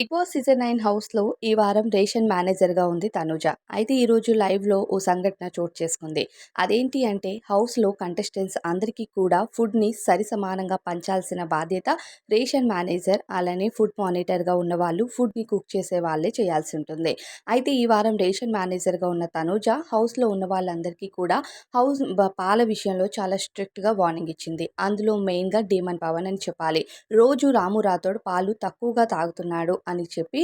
Big boss season nine హౌస్లో ఈ వారం రేషన్ మేనేజర్గా ఉంది తనుజ. అయితే ఈరోజు లైవ్లో ఓ సంఘటన చోటు చేసుకుంది. అదేంటి అంటే హౌస్లో కంటెస్టెంట్స్ అందరికీ కూడా ఫుడ్ని సరి సమానంగా పంచాల్సిన బాధ్యత రేషన్ మేనేజర్ అలానే ఫుడ్ మానిటర్గా ఉన్న వాళ్ళు ఫుడ్ని కుక్ చేసే వాళ్ళే చేయాల్సి ఉంటుంది. అయితే ఈ వారం రేషన్ మేనేజర్గా ఉన్న తనుజ హౌస్లో ఉన్న వాళ్ళందరికీ కూడా హౌస్ పాల విషయంలో చాలా స్ట్రిక్ట్గా వార్నింగ్ ఇచ్చింది. అందులో మెయిన్గా డీమన్ పవన్ అని చెప్పాలి. రోజు రాము రాథోడ్ పాలు తక్కువగా తాగుతున్నాడు అని చెప్పి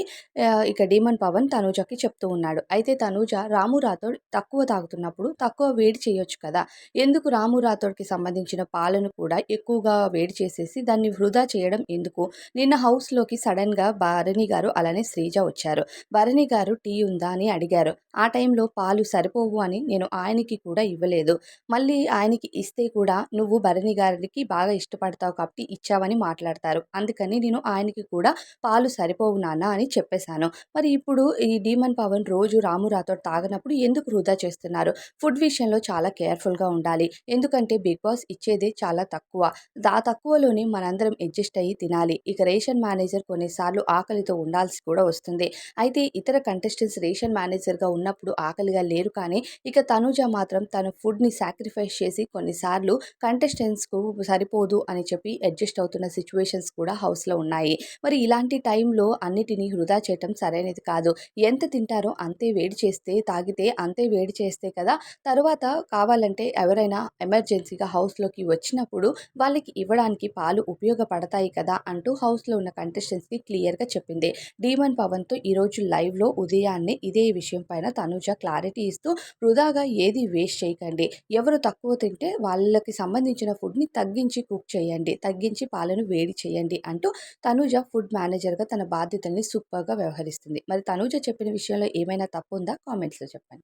ఇక డీమన్ పవన్ తనూజకి చెప్తూ ఉన్నాడు. అయితే తనూజ రాము రాథోడ్ తక్కువ తాగుతున్నప్పుడు తక్కువ వేడి చేయొచ్చు కదా? ఎందుకు రాము రాథోడ్కి సంబంధించిన పాలను కూడా ఎక్కువగా వేడి చేసేసి దాన్ని వృధా చేయడం ఎందుకు? నిన్న హౌస్లోకి సడన్గా భరణి గారు అలానే శ్రీజ వచ్చారు. భరణి గారు టీ ఉందా అని అడిగారు. ఆ టైంలో పాలు సరిపోవు అని నేను ఆయనకి కూడా ఇవ్వలేదు. మళ్ళీ ఆయనకి ఇస్తే కూడా నువ్వు భరణి గారికి బాగా ఇష్టపడతావు కాబట్టి ఇచ్చావని మాట్లాడతారు. అందుకని నేను ఆయనకి కూడా పాలు సరిపోవు నాన్న అని చెప్పేశాను. మరి ఇప్పుడు ఈ డీమన్ పవన్ రోజు రాము రాథోడ్ తాగనప్పుడు ఎందుకు వృధా చేస్తున్నారు? ఫుడ్ విషయంలో చాలా కేర్ఫుల్గా ఉండాలి. ఎందుకంటే బిగ్ బాస్ ఇచ్చేదే చాలా తక్కువ. దా తక్కువలోనే మనందరం అడ్జస్ట్ అయ్యి తినాలి. ఇక రేషన్ మేనేజర్ కొన్నిసార్లు ఆకలితో ఉండాల్సి కూడా వస్తుంది. అయితే ఇతర కంటెస్టెంట్స్ రేషన్ మేనేజర్గా ఉన్నప్పుడు ఆకలిగా లేరు కానీ ఇక తనుజ మాత్రం తన ఫుడ్ని సాక్రిఫైస్ చేసి కొన్నిసార్లు కంటెస్టెంట్స్కు సరిపోదు అని చెప్పి అడ్జస్ట్ అవుతున్న సిచ్యువేషన్స్ కూడా హౌస్లో ఉన్నాయి. మరి ఇలాంటి టైంలో అన్నిటినీ వృధా చేయటం సరైనది కాదు. ఎంత తింటారో అంతే వేడి చేస్తే తాగితే అంతే వేడి చేస్తే కదా! తర్వాత కావాలంటే ఎవరైనా ఎమర్జెన్సీగా హౌస్లోకి వచ్చినప్పుడు వాళ్ళకి ఇవ్వడానికి పాలు ఉపయోగపడతాయి కదా! అంటూ హౌస్లో ఉన్న కంటెస్టెంట్స్కి క్లియర్గా చెప్పింది. డీమన్ పవన్తో ఈరోజు లైవ్లో ఉదయాన్నే ఇదే విషయం పైన తనుజ క్లారిటీ ఇస్తూ వృధాగా ఏది వేస్ట్ చేయకండి. ఎవరు తక్కువ తింటే వాళ్ళకి సంబంధించిన ఫుడ్ని తగ్గించి కుక్ చేయండి. తగ్గించి పాలను వేడి చేయండి అంటూ తనుజ ఫుడ్ మేనేజర్గా తన బాధ్యతల్ని సూపర్గా వ్యవహరిస్తుంది. మరి తనూజ చెప్పిన విషయంలో ఏమైనా తప్పు ఉందా కామెంట్స్లో చెప్పండి.